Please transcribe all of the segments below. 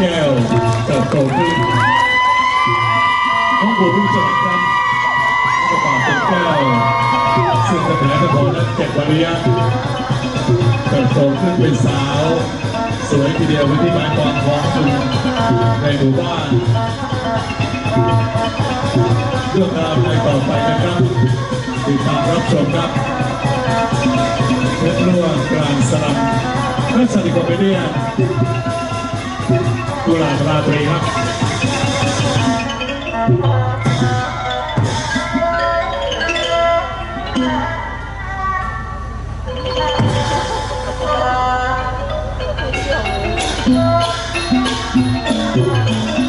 แก้วเติบโตขึ้นน้องบัวพึ่งสวัสดิ์ครับก็ฝากเป็นแก้วซึ่งกระแสกระโดดและเจ็ดวันเลี้ยงเติบโตขึ้นเป็นสาว สวยทีเดียวเป็นที่หมายความของคุณในหมู่บ้านเรื่องราวในต่อไปนะครับติดตามรับชมครับเพชรร่วงกลางสลัมนักสถิตคอมเมดี้ กุหลาบราตรีครับ แต่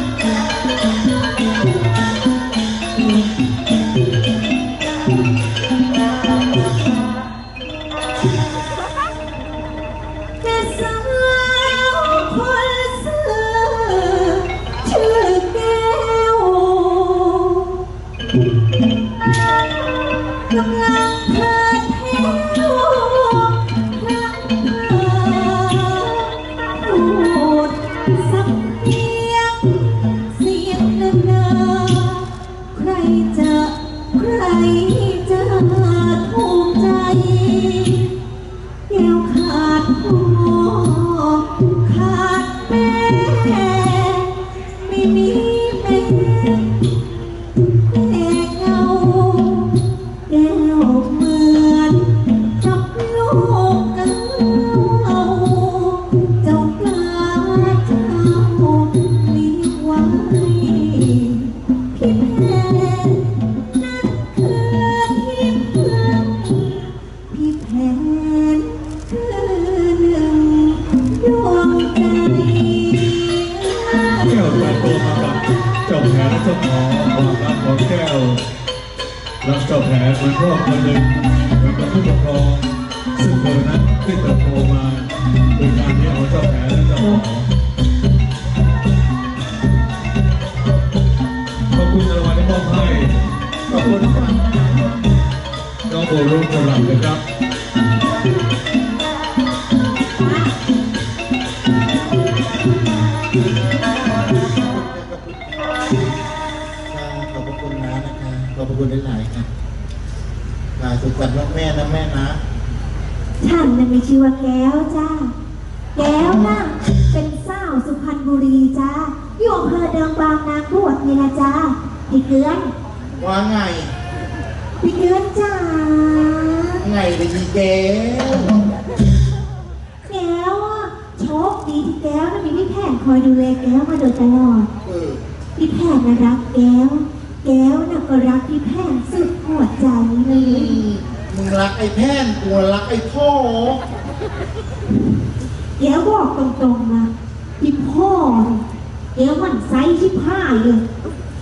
อบพระคุณหลายๆค่ะลาสุขสันต์วันแม่นะแม่นะ ฉันน่ะมีชื่อว่าแก้วจ้า แก้วน่ะเป็นสาวสุพรรณบุรีจ้า อยู่อำเภอเดิมบางนางบวชนี่นะจ้าพี่เกือนว่าไงพี่เกือนจ้า ไงไปยีแก้วแก้วอะโชคดีที่แก้วน่ะมีพี่แผนคอยดูแลแก้วมาโดยตลอด เออ พี่แพทย์นะรักแก้ว แก้วน่ะก็รักพี่แพทย์สุดหัวใจเลอืยมมึงรักไอ้แพนกูรักไอ้พ่อแก้วบอกตรงๆนะพี่พ่อเนี่ยแก้วหมันไซส์ที่พ่ายเลย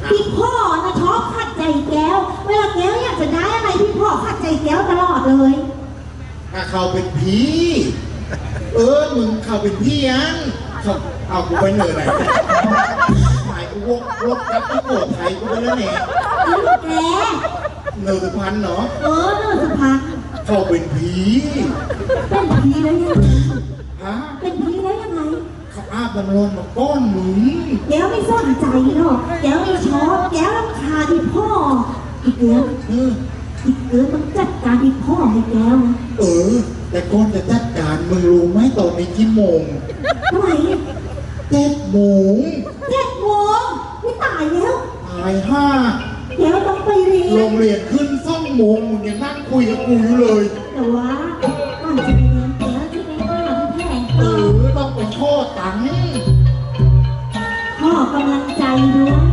พี่พ่อนะชอบขัดใจแก้ว เวลาแก้วอยากจะได้อะไรพี่พ่อขัดใจแก้วตลอดเลยถ้าเขาเป็นผีเออมึงเขาเป็นพี่ยังเขาเอากูไปเหนื่อยไหนหมายกูวกรถกลับที่โกดไทยกูไปแล้วเนี่ยแกเนิร์สุพรรณเนาะเออเนื้อสุพรรณเขาเป็นผีเป็นผีแล้วยังไงฮะเป็นผีแล้วยังไงเขาอาบน้ำร้อนมาก้อนมึงแก้วไม่สนใจหรอกแก้วไม่ชอบแก้วรำคาญพี่พ่อพี่เกือเออพี่เกือต้องจัดการพี่พ่อให้แก้วนะเออ แต่ก่อนจะจัดการมึงรู้ไหมตอนนี้กี่โมงทำไมเนี่ยเจ็ดโมง เจ็ดโมงไม่ตายแล้ว ตายห้าแก้วต้องไปเรียโรนงเรียนขึ้นซ่องโมงมึงยังนั่งคุยกับกูอยู่เลย แต่ว่าก่อนจะไปเรียนแก้วจะไปหาพี่แผนเอก่อนอต้องไปข้อตังค์พ่อกำลังใจด้วย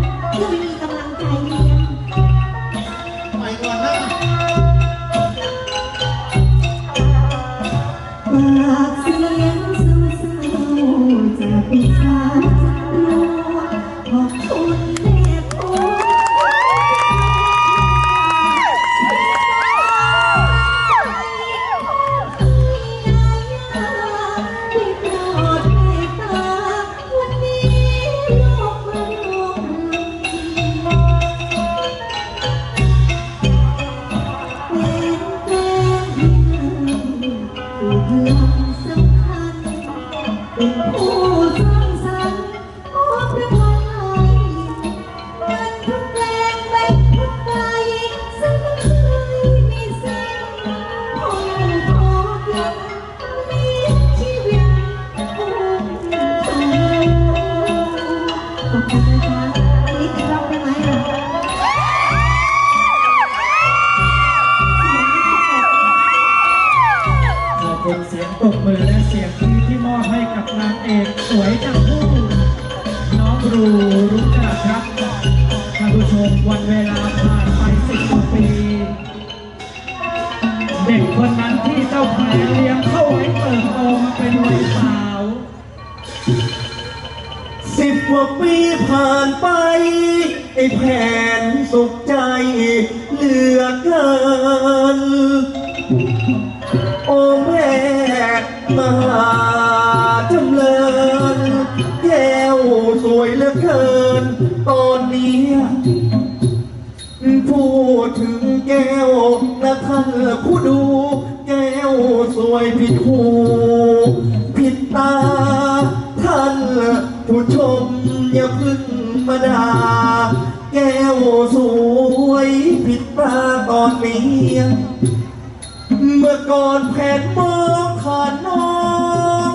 แก้วนะท่านผู้ดู แก้วสวยผิดหูผิดตา ท่านผู้ชมอย่าพึ่งมาด่าแก้วสวยผิดตาตอนนี้เมื่อก่อนแผ่นมองขาดน้อง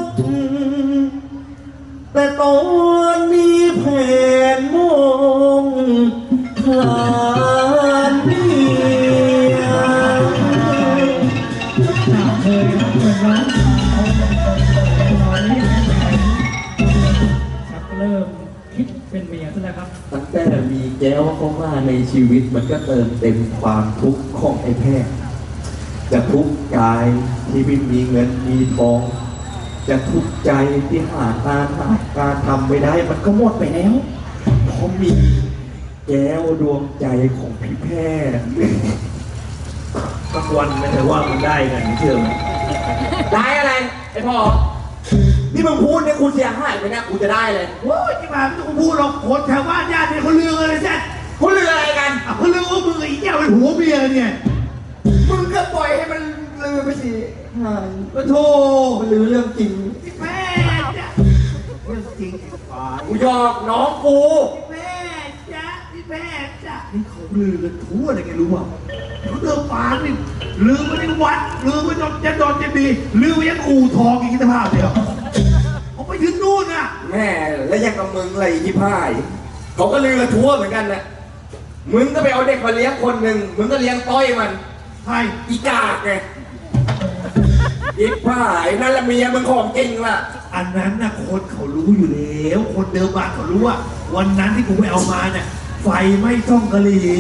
แต่ตอนนี้แผ่น แล้วครับตั้งแต่มีแก้วเข้ามาในชีวิตมันก็เติมเต็มความทุกข์ของไอ้แพทย์จะทุกข์กายที่ไม่มีเงินมีทอง จะทุกข์ใจที่หางานหาการทำไม่ได้ มันก็หมดไปแล้วเพราะมีแก้วดวงใจของพี่แพทย์สักวันไม่ใช่ว่ามันได้กันเชื่อไหมได้อะไรไอ้พ่อ นี่มึงพูดเนี่ยกูเสียหายไปเนี่ยกูจะได้เลยโอ้ยที่มาไม่ต้องพูดหรอกคนแถวบ้านญาติเนี่ยเขาลือกันเลยแซ่คุณเรืออะไรกันอะเขาลือว่ามึงไอ้แก้วเป็นหัวเมียเนี่ยมึงก็ปล่อยให้มันลือไปสิหายก็โธ่มันลือเรื่องจริงพี่แม่จ้ะเรื่องจริงไอ้ฝ่ายกูหยอกน้องกูพี่แม่จ้ะพี่แม่จ้ะนี่เขาลือกันทั่วเลยแกรู้ป่ะเขาเรื่องปากนี่ลือมาในวัดลือมาจนจะดอนจะดีลือมายังอู่ทองอีกคิดภาพเดียวเขาไป ถึงนู่นน่ะ แม่แล้วยังกับมึงอะไรยี่พ่ายเขาก็ลือกันทั่วเหมือนกันนะมึงก็ไปเอาเด็กมาเลี้ยงคนหนึ่งมึงก็เลี้ยงต้อยมันใช่อีกากไงยี่พ่ายนั่นละเมียมึงของจริงล่ะ อันนั้นนะคนเขารู้อยู่แล้ว คนเดิมบ้านเขารู้ว่า วันนั้นที่กูไปเอามาเนี่ยไฟไม่ต้องกะหรี่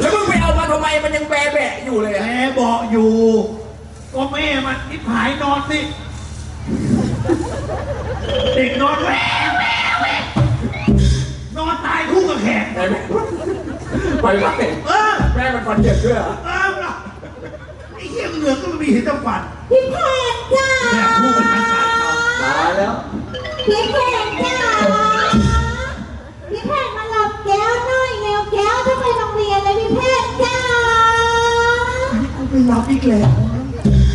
แล้วมึงไปเอามาทำไมมันยังแบะแบะอยู่เลยอะแม่บอกอยู่ ก็แม่มันนี่ผายนอนสิ เด็กนอนแหวะแหวะแหวะนอนตายคู่กับแขกไปไหมไปไหมเออแม่มันฟันเจ็บด้วยเหรอเออล่ะไอ้เหี้ยเหลือก็ไม่มีเห็นแตะฟันพี่แพนจ้าแม่คู่กันทั้งชาติเขาตายแล้วพี่แพนจ้าพี่แพนมาหลับแก้วหน่อยเร็วแก้วจะไปโรงเรียนเลยพี่แพนจ้ากูไปรับอีกแล้ว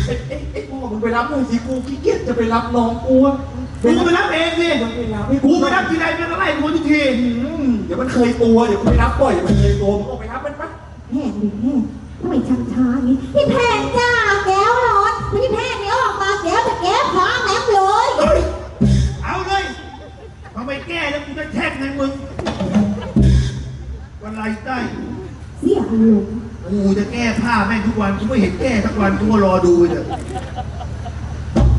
ไอ้ไอ้ไอ้พ่อมึงไปรับหน่อยสิกูขี้เกียจจะไปรับน้องกูอะ กูไปรับเองสิมึงไปรับให้กูไปรับทีไรมันก็ไล่กูทุกทีอืมเดี๋ยวมันเคยตัวเดี๋ยวกูไปรับบ่อยเดี๋ยวมันเคยตัวมึงออกไปรับมันปะแพนดิแพนทำไมช้าช้าๆอย่างนี้พี่แพนจ้าแก้วร้อนพี่แพนนี่ออกมาแก้วจะแก้วพร้อมแล้วเลยเอาเลยทำไมแก้แล้วกูจะแช่งให้มึงวันไรได้เสียอารมณ์กูจะแก้ผ้าแม่งทุกวันกูไม่เห็นแก้สักวันกูก็รอดูไปเถอะ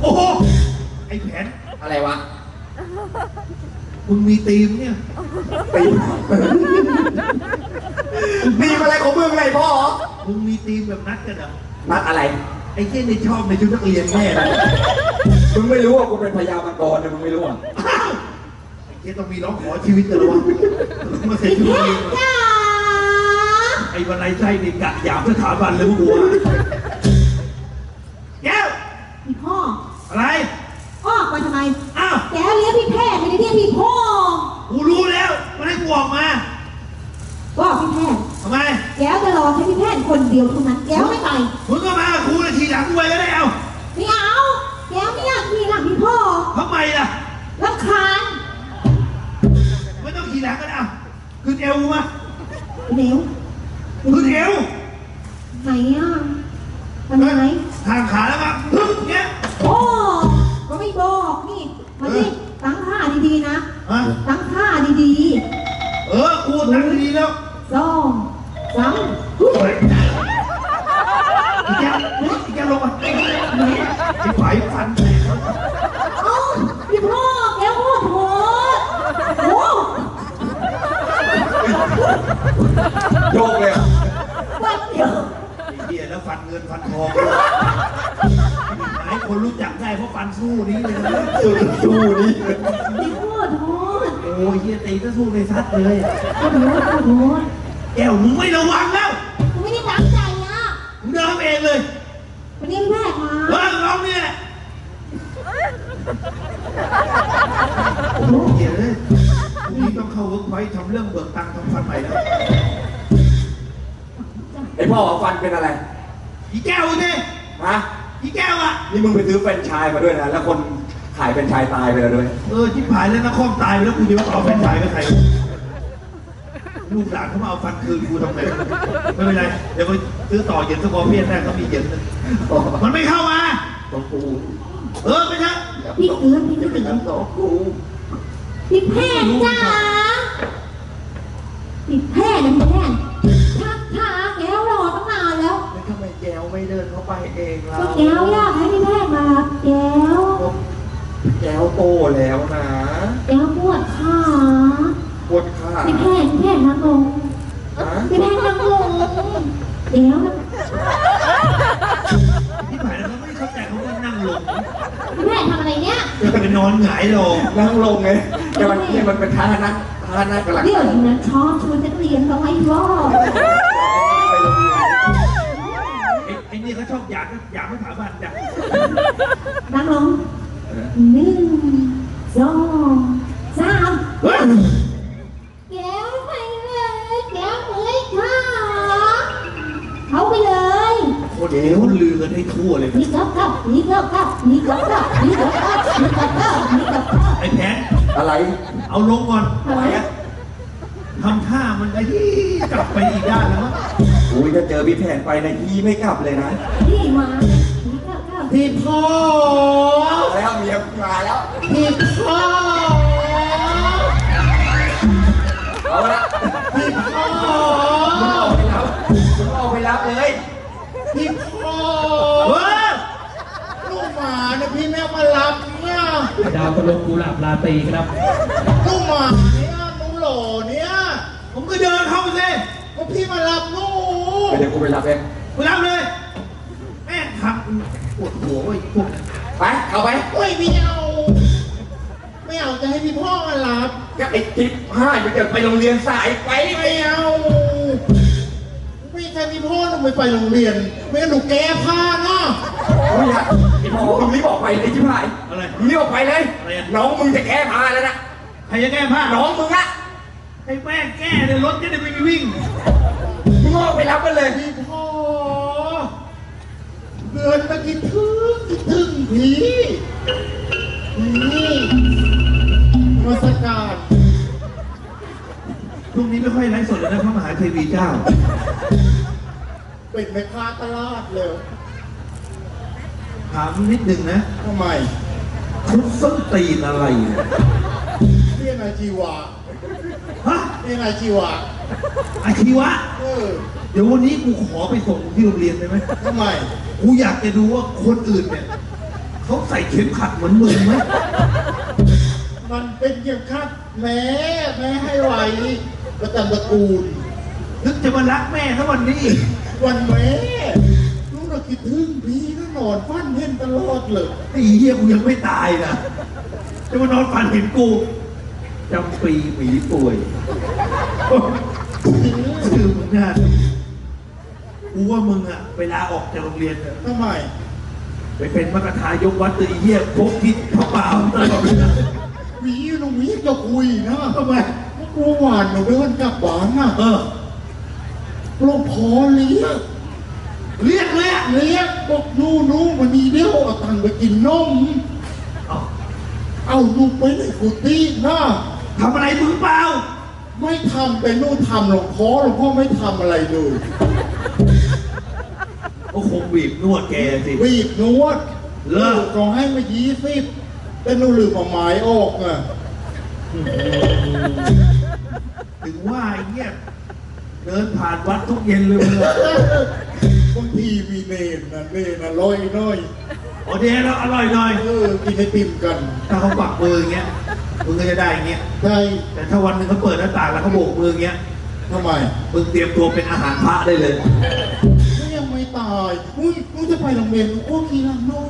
โอ้โหไอ้แผน อะไรวะ มึงมีตีมเนี่ย ตีมีอะไรของมึงไงพ่อ มึงมีตีมแบบนัดกันเหรอนัดอะไร ไอ้เจ้ในชอบในชุดนักเรียนแม่เลยมึงไม่รู้ว่ากูเป็นพญามังกรนะมึงไม่รู้อะอ้าวไอ้เจ้ต้องมีร้องขอชีวิตกันเหรอวะมาใส่ชุดนักเรียนมาจ้าไอ้วันไรไส้นี่กะหยามสถาบันเลยพวกกูอะแก้วพี่พ่ออะไร ออกมาทำไม อ้าว แก้วเลี้ยงพี่แพทย์ไม่ได้เรียกพี่พ่อ กูรู้แล้วมันให้กูออกมา บอกพี่แพทย์ ทำไม แก้วจะรอแค่พี่แพทย์คนเดียวเท่านั้นแก้วไม่ไปมึงก็มากับกูเลยทีหลังกูไปก็ได้เอาไม่เอา แก้วไม่อยากขี่หลังพี่พ่อทำไมล่ะรำคาญไม่ต้องขี่หลังก็ได้เอาขึ้นเอวกูมาเร็วขึ้นเอวไหนอะทำไมทางขาแล้วก็ฮึบเงี้ยโอ้ก็ไม่บอกนี่มาดิตั้งท่าดีๆนะฮะตั้งท่าดีเออกูตั้งดีแล้ว โยกเลยอะวันเดียวไอ้เหี้ยแล้วฟันเงินฟันทองหลายคนรู้จักได้เพราะฟันสู้นี้เลยนะสู้สู้นี่พี่พ่อโถโอ้ยเหี้ยตีก็สู้ในซัดเลยพ่อโถพ่อโถแก้วมึงไม่ระวังนะ ไอพ่อฟันเป็นอะไรอีแก้วเนี่ยฮะอีแก้วอะ นี่มึงไปซื้อแฟรนไชายมาด้วยนะ แล้วคนขายแฟรนไชายตายไปแล้วด้วย เออที่ผายแล้วนะคอมตายไปแล้วกูจะมาต่อแฟนชายกับใครลูกหลานเขามาเอาฟันคืนกูทำไงไม่เป็นไร เดี๋ยวไปซื้อต่อเย็นสกอร์เพียนได้เขามีเย็นนะมันไม่เข้ามาต้องกูเออไม่ใช่พี่เกือพี่จะเกืเป็นอน้ำตกกูพี่แพทย์จ้าพี่แพทย์นะพี่แพทย์ ไม่เดินเข้าไปเองล่ะก็แก้วอยากให้พี่แพทย์มารับแก้ว แก้วโตแล้วนะแก้วปวดขาปวดขาพี่แพทย์พี่แพทย์นั่งลงฮะพี่แพทย์นั่งลงแก้วที่ผายแล้วเขาไม่เข้าใจเขาก็นั่งลงพี่แพทย์ทำอะไรเนี่ยจะไปนอนหงายลงนั่งลงไงแต่มันเนี่ยมันเป็นท่านั่งท่านั่งกำลังเดี๋ยวนี้นะชอบชวนนักเรียนมาให้รอบไปโรงเรีย นไอ้ไอ้นี่เขาชอบอยากอยากไม่ถามบ้านอยากนั่งลงหนึ่งสองสามเฮ้ยแก้วไปเลยแก้วเลยค่ะเขาไปเลยโอ้เดี๋ยวลือกันให้ทั่วเลยนี่กับกับนี่กับกับนี่กับกับนี่กับกับนี่กับกับนี่กับกับไอ้แผนอะไร เอาลงก่อนอะไรอะทำท่ามันไอ้ที่กลับไปอีกด้านแล้วมั้ง อุ้ยถ้าเจอพี่แผนไปนะยี่ไม่กลับเลยนะนี่มานี่กับกับพี่พ่อเอาแล้วเมียมาแล้วพี่พ่อเอาละพี่พ่อมึงออกไปรับมึงออกไปรับเลยพี่พ่อเฮ้ยลูกหมาเนี่ยพี่แม่มารับเนี่ยดาวตลกกุหลาบลาตรีครับลูกหมาเนี่ยลูกหล่อเนี่ยผมก็เดินเข้าไป สิก็พี่มารับลูกเดี๋ยวกูไปรับเองไปรับเลย แม่งทำปวดหัวไอ้พวกไปเอาไปเฮ้ยไม่เอาไม่เอาจะให้พี่พ่อมารับก็ไอ้ทิปห้าเดี๋ยวจะไปโรงเรียนสายไปไม่เอาไม่ใช่พี่พ่อหนูไม่ไปโรงเรียน ไม่งั้นหนูแก้ผ้าเนาะไม่อยากไอ้หมอมึงรีบออกไปเลยชิบหายอะไรมึงรีบออกไปเลย อะไรอะ น้องมึงจะแก้ผ้าแล้วนะใครจะแก้ผ้า น้องมึงอะ ให้แม่งแก้เลยรถจะได้ไม่วิ่งมึงออกไปรับกันเลยพี่พ่อเดินมาคิดถึงคิดถึงพี่นี่มาสการพรุ่งนี้ไม่ค่อยไลฟ์สดเลยนะพระมหาเทวีเจ้า เป็นแม่ค้าตลาดเลยถามนิดนึงนะทำไม คุณส้นตีนอะไรเนี่ยเรียนอาชีวะฮะ เรียนอาชีวะอาชีวะ เออเดี๋ยววันนี้กูขอไปส่งที่โรงเรียนได้ไหมทำไม กูอยากจะดูว่าคนอื่นเนี่ยเขาใส่เข็มขัดเหมือนมึงไหมมันเป็นเกี่ยวกับแม่แม่ให้ไว้ประจำตระกูล นึกจะมารักแม่ทั้งวันนี้ วันแม่ลูกเราคิดถึงพี่ก็นอนฟันเห็นตลอดเลยไอ้เหี้ยกูยังไม่ตายนะจะมานอนฝันเห็นกู จำปีหมีป่วยชื่อมึงน่ากูว่ามึงอะเวลาออกจากโรงเรียนอะทำไมไปเป็นมรรคทายกวัดตัวไอ้เหี้ยพกทิศพระเปล่าตลอดเวลาหวีหนูหวีจะคุยนะทำไมกลัวหวานหนูเดินกลับบ้านน่ะเออหลวงพ่อเลี้ยงเรียกเลยอะเลี้ยงบอกนู่นนู่นมันมีเดียวเอาตังค์ไปกินนม เอาเอาลูกไปในกุฏินะ ทำอะไรมึงเปล่า ไม่ทำเป็นนู่นทำหลวงพ่อหลวงพ่อไม่ทำอะไรเลยก็คงบีบนวดแกสิบีบนวดเลิกก็ให้มายี่สิบแต่หนูลืมเอาไม้ออกอะถึงว่าไอ้เงี้ยเดินผ่านวัดทุกเย็นเลยมึงอะบางทีมีเนนนะเนนอร่อยน้อยโอเคแล้วอร่อยหน่อยเออกินไอติมกัน ถ้าเขาปักมืออย่างเงี้ย มึงก็จะได้อย่างเงี้ย ใช่แต่ถ้าวันหนึงเขาเปิดหน้าต่างแล้วเขาโบกมืออย่างเงี้ย ทำไมมึงเตรียมตัวเป็นอาหารพระได้เลย ก็ยังไม่ตายอุ้ยมึงจะไปโรงเรียนโอ้ขี้ลังน้อย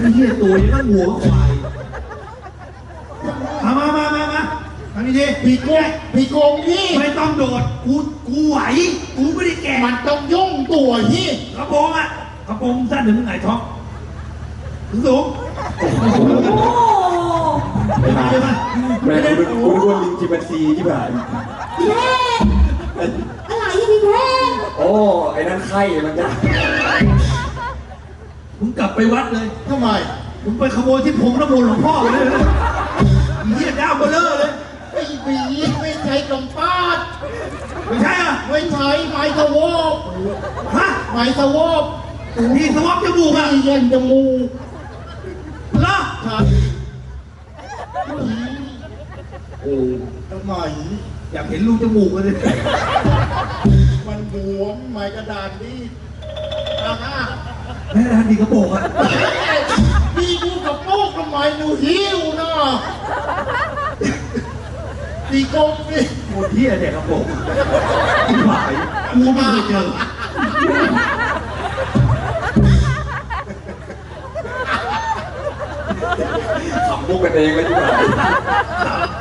ไอ้เหี้ยตัวยังต้องหัวควายมามามามามาทำนี่ดิพี่โกงพี่โกงพี่ไม่ต้องโดด กู กูไหว กูไม่ได้แก่มันต้องย่องตัวพี่กระโปรงอะกระโปรงสั้นถึงไหนท้องถึงสูง โอ้ไม่ ได้ไหมแม่คุณคุณควรลิงจิบันซีที่ผ่านพี่แพงอะไรอะพี่แพงโอ้ ไอ้นั่นไข่มันจะมึงกลับไปวัดเลยทำไมมึงไปขโมยที่ผมน้ำมนต์หลวงพ่อไปเลยนะไอ้เหี้ยด้ามเบลเลอร์เลย ไอ้ผีไม่ใช่กำปาดไม่ใช่อะไม่ใช่ไม้สวอบฮะไม้สวอบนี่สวอปจมูกอะที่ยันจมูก เหรอ ครับ โอ้ทำไมอยากเห็นรูจมูกเลยมันบวมไม้กระดานนี่อาหน้าแม่ทันดีกระโปรงอะพี่กูกับโป๊กทำไมหนูหิวเนาะพี่โกงพี่หมดที่เด็กกระโปรงกูหายกูไม่เคยเจอขำมุกกันเองเลยที่ผ่านไอ้เ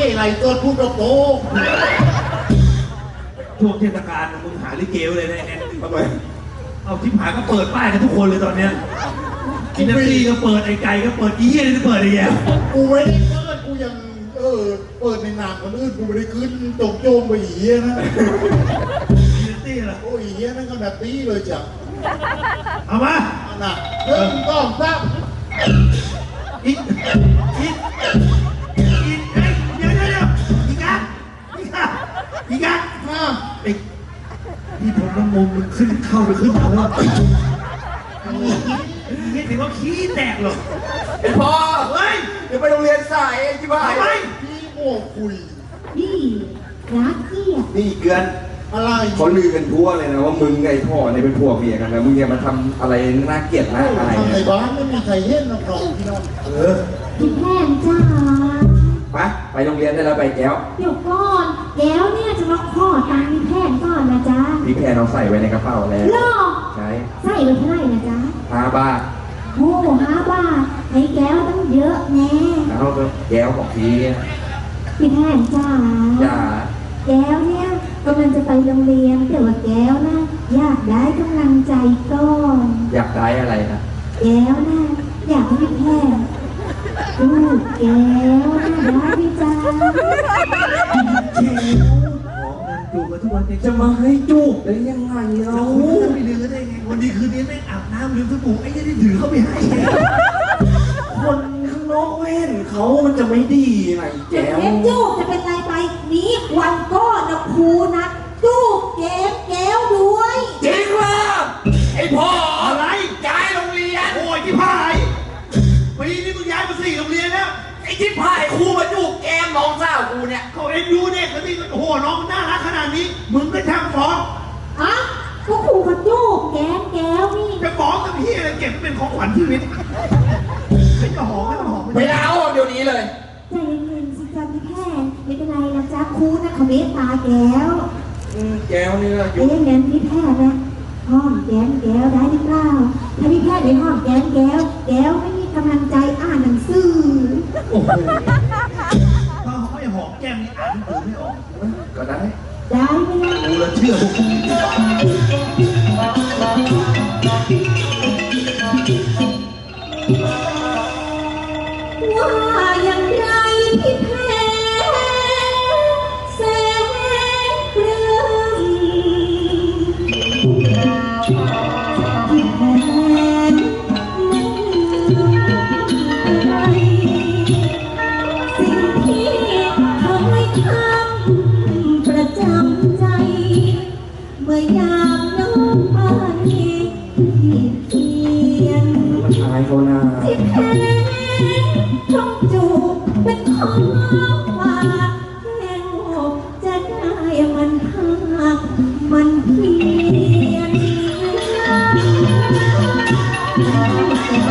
หี้ยมีเก๋ไหลตัวพูดกับโป๊กช่วงเทศกาลมึงหาลิเกไว้เลยนะไอ้แอนทำไมเอาทิมหายก็เปิดป้ายกันทุกคนเลยตอนเนี้ยกินน้ำซีก็เปิดไอ้ไก่ก็เปิดอีเหี้ยนี่ก็เปิดไอ้แย่กูไม่ได้เปิดกูยังเออเปิดในนามคนอื่นกูไม่ได้ขึ้นตกโจมไปอีเหี้ยนะกินน้ำซีเหรอโอ้ยอีเหี้ยนั่นก็แบบตีเลยจ้ะเอามาอันน่ะหนึ่งสองสามอีกอีกอี อีกอะห้าไอ้นี่ผมน้ำมนต์มึงขึ้นเข้าไปขึ้นเขาแล้วนี่ถือว่าขี้แตกหรอกไอ้พ่อเฮ้ยเดี๋ยวไปโรงเรียนสายไอ้ที่บ้านทำไมพี่โม่คุยพี่รักพี่อะนี่เกือนอะไรเขาลือกันทั่วเลยนะว่ามึงกับไอ้พ่อเนี่ยเป็นพวกเมียกันนะมึงอย่ามาทำอะไรน่าเกลียดน่าอายทำในนะบ้านไม่มีใครเห็นหรอกน้องพี่น้องเออพี่แพงจ้า ไปไป โรงเรียนได้แล้วไปแก้วเดี๋ยวก่อนแก้วเนี่ยจะมาขอตังค์พี่แพงก่อนนะจ๊ะพี่แพรเราใส่ไว้ในกระเป๋าแล้วล่อใช่ใส่ไปเท่าไหร่นะจ๊ะห้าบาทโอ้ห้าบาทให้แก้วตั้งเยอะแน่แล้วก็แก้วของพี่พี่แพงจ้าอย่าแก้วเนี่ยกำลังจะไปโรงเรียนแต่ว่าแก้วนะอยากได้กำลังใจก่อนอยากได้อะไรนะแก้วนะอยากให้พี่แพง ลูกแก้วนะได้พี่จ้าของงานจูบมาทุกวันเองจะมาให้จูบได้ยังไงเราเราจะไปลืมได้ไงวันนี้คืนนี้ไม่อาบน้ำลืมสบู่ไอ้ยี่ที่ถือเข้าไปให้คนข้างนอกเห็นเขามันจะไม่ดีไงแก้วเอ็มจูบจะเป็นไรไปนี้วันก่ กูเนี่ยเขาเอ็นดูเด็กแล้วนี่โอ้โหน้องน่ารักขนาดนี้ มึงก็ช่างฟ้องอะก็ครูเขาจูบแก้วแก้วนี่จะฟ้องกับพี่อะไรเก็บเป็นของขวัญชีวิตไม่จะหอมไม่ต้องหอมไม่เอาเดี๋ยวนี้เลยใจเย็นๆสิจ๊ะพี่แพนไม่เป็นไรนะจ๊ะครูนะเขาเมตตาแก้วอืมแก้วนี่ละเอ้ยงั้นพี่แพนนะห้อมแก้มแก้วได้หรือเปล่าถ้าพี่แพนไม่ห้อมแก้มแก้วแก้วไม่มีกำลังใจอ่านหนังสือ โอ้โหถ้าไม่หอมแก้มนี่อ่านหนังสือไม่ออกก็ได้ได้ไหมล่ะกูเลยเชื่อพวกมึง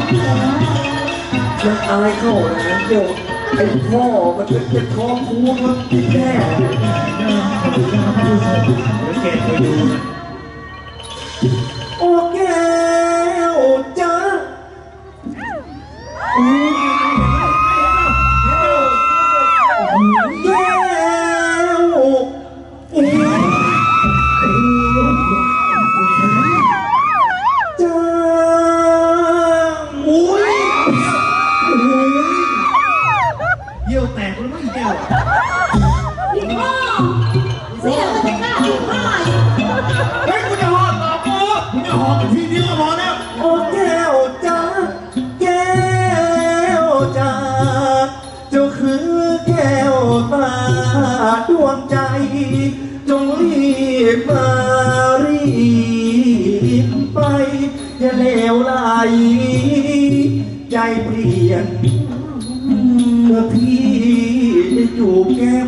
มันอายเข้านะเดี๋ยวไอ้พ่อมันเป็นเจ็บท้อคูมันกินแน่เดินขอบคุณนะครับท่านผู้ชมเดี๋ยวแกคอยดูนะโอ้แก้วจ้า แก้วตาดวงใจ จงรีบมารีบไป อย่าเลวไหลใจเปลี่ยนเมื่อพี่ได้จูบแก้ม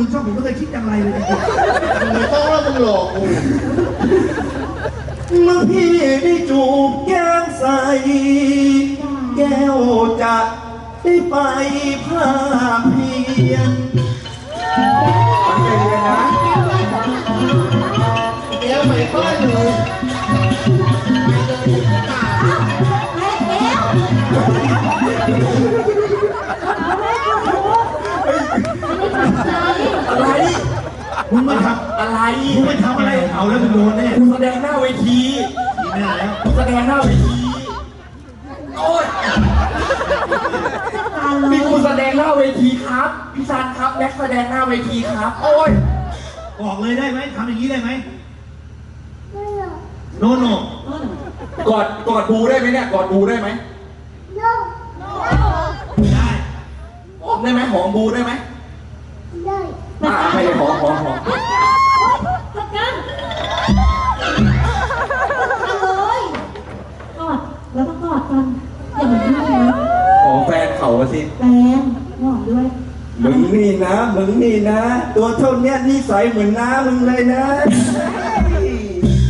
ายเถอะถ้าคุณรู้ชอบผมไม่เคยคิดอย่างไรเลยจริงมึงไม่ต้องแล้วมึงหลอกกูเมื่อพี่ได้จูบแก้มใส แก้วจะได้ไปภาคเพียนมันเป็นไงนะแก้วไม่ค่อยเมึงมาทอะไรำมึงมาทำอะไรเอาแล้วมึงโดนแน่คุณแสดงหน้าเวทีทีหน้าแล้วคุณแสดงหน้าเวทีโอ้ยตาเลมียคุณแสดงหน้าเวทีครับพี่ซันครับแม็กซ์แสดงหน้าเวทีครับ โอ้ยบอกเลยได้ไหมทำอย่างนี้ได้ไหมโนโนกอดกอดบูได้ไหมเนี่ยกอดบูได้ไหมได้หอมได้ไหมหอมบูได้ไหมได้อ่าให้ห อมหอมหอมจัดการเอาเลยกอดแล้วก็กอดกันอย่าเหมือนพี่นะขอแฟนเขาอะสิ แฟนหอมด้วย มึงนี่นะ มึงนี่นะ ตัวเท่าเนี้ยนิสัยเหมือนน้ามึงเลยนะ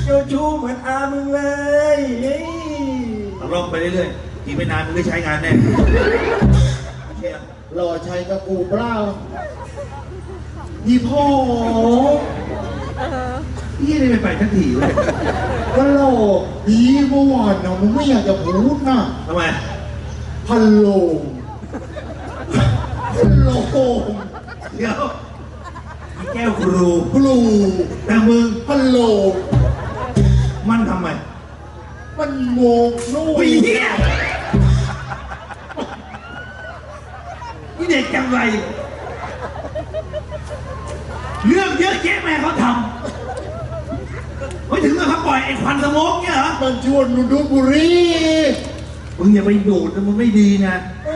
เจ้าชู้เหมือนอามึงเลยเฮ้ยตลองไปเรื่อยๆทีไม่นานมึงได้ใช้งานแน่เชียร์หล่อชัยกับกูเปล่า ยี่พ่อพี่ได้ไปไปทันทีเลยก็หล่อดีเมื่อวานนะมึงไม่อยากจะพูดนะทำไมพันโลงพันโลงเดี๋ยวอีแก้วครูครูแต่มึงพันโลงมันทำไม มันโมงนู่นปีเหี้ยนี่เด็กจังไร เรื่องเยอะแยะแม่เขาทำไม่ถึงกับเขาปล่อยไอ้ควันสโมกเนี่ยเหรอมันชวนหนูดูบุหรีมึงอย่าไปดูดนะมันไม่ดีนะเอ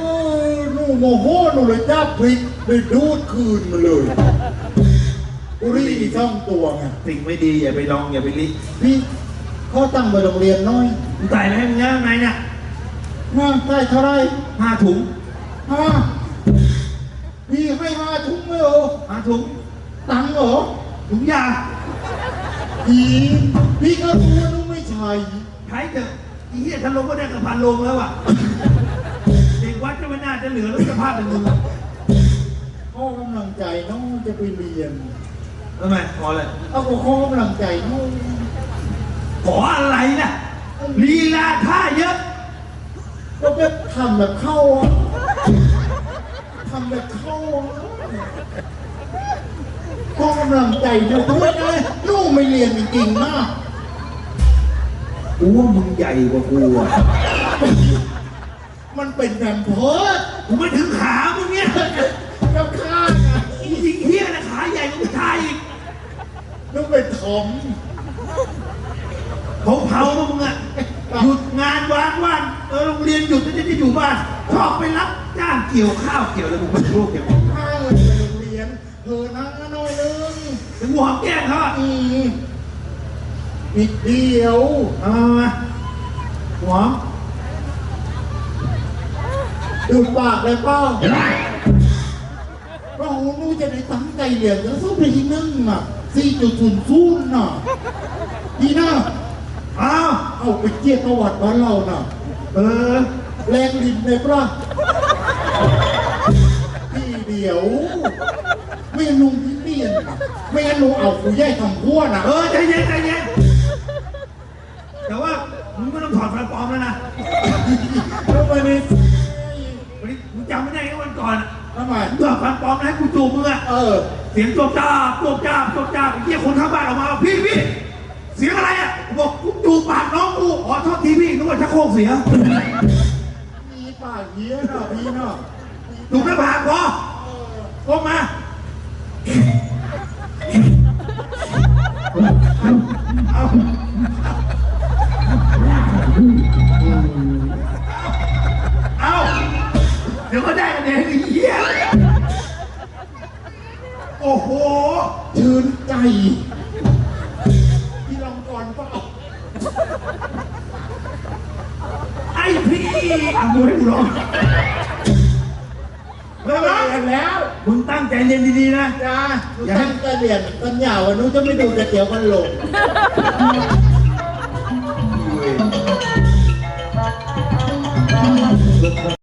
อหนูโมโหหนูเลยจับพริกไปดูดคืนมาเลยบุหรีอีกช่องตัวไงสิ่งไม่ดีอย่าไปลองอย่าไปลิพี่เขาตั้งไปโรงเรียนน้อยมึงตายแล้วมึงยังไงเนี่ยห้าได้เท่าไหรห้าถุงห้าพี่ให้ห้าถุงเลยเหรอ ห้าถุง ตังค์เหรอ ถุงยาพี่พี่ก็รู้ว่าหนูไม่ใช่ใช้เถอะไอีเหี้ยถ้าลงก็ได้กับพันลงแล้วอะ เด็กวัดจะไม่น่าจะเหลือแล้วสภาพเป็นมึงอะพ่อกำลังใจน้องจะไปเรียน ทำไมพอเลยเอาก็ข้อกำลังใจน้องขออะไรนะลีลาท่าเยอะ ก็แบบทำแบบเข้าอะทำแบบเข้าอะ พวกกำลังใจเธอด้วยนะลูกไม่เรียนจริงๆนะกูว่ามึงใหญ่กว่ากูอะมันเป็นแบมโพสร์ดกูไม่ถึงขามึงเนี่ยน้ำข้างอะจริงเฮียนะขาใหญ่กว่าผู้ชายอีกต้องเป็นถมผมเผาๆมึงอะหยุดงานวางวันเออโรงเรียนหยุดแล้วจะอยู่บ้านชอบไปรับจ้างเกี่ยวข้าวเกี่ยวอะไรมึงไม่รู้เกี่ยว ถึงหัวแก้มเขาอะอืมนิดเดียวเอามามาหัวดูดปากเลยป้าเราหนูจะได้ตั้งใจเรียนแล้วสู้ไปที่นึ่งอะสี่จุดศูนย์ศูนย์น่ะดีนะอ้าวเอาไปเกียรติประวัติบ้านเราน่ะ เออ แรงลิ้นเลยปะพี่เดียว ไม่งั้นลุงพี่เปลี่ยนน่ะ ไม่งั้นลุงเอากูแย่ทำพัวน่ะเออใจเย็นใจเย็นแต่ว่ามึงไม่ต้องถอดฟันปลอมแล้วนะแล้วไปนี่วันนี้มึงจำไม่ได้ไงวันก่อนอะทำไมมึงถอดฟันปลอมนะให้กูจูบมึงอะเออ เสียงจบจ้าบจบจ้าบจบจ้าบไอ้เหี้ยคนข้างบ้านออกมาบอกพี่พี่เสียงอะไรอะบอกกูจูบปากน้องกูอ๋อโทษทีพี่นึกว่าชักโครกเสียมีปากเหี้ยน่ะพี่น่ะจูบหน้าผากพอก้มมา เอาเอาเดี๋ยวก็ได้กันเองไอ้เหี้ยโอ้โห ชื่นใจ พี่ลองก่อนเปล่าไอ้พี่อะมึงให้กูร้อง ก็ไปนแล้วมึงตั้งใจเรียนดีๆนะ จ้าหนูตั้งใจเรียนปัญญาวันนู้นจะไม่ดูแต่เดี๋ยวมันหลง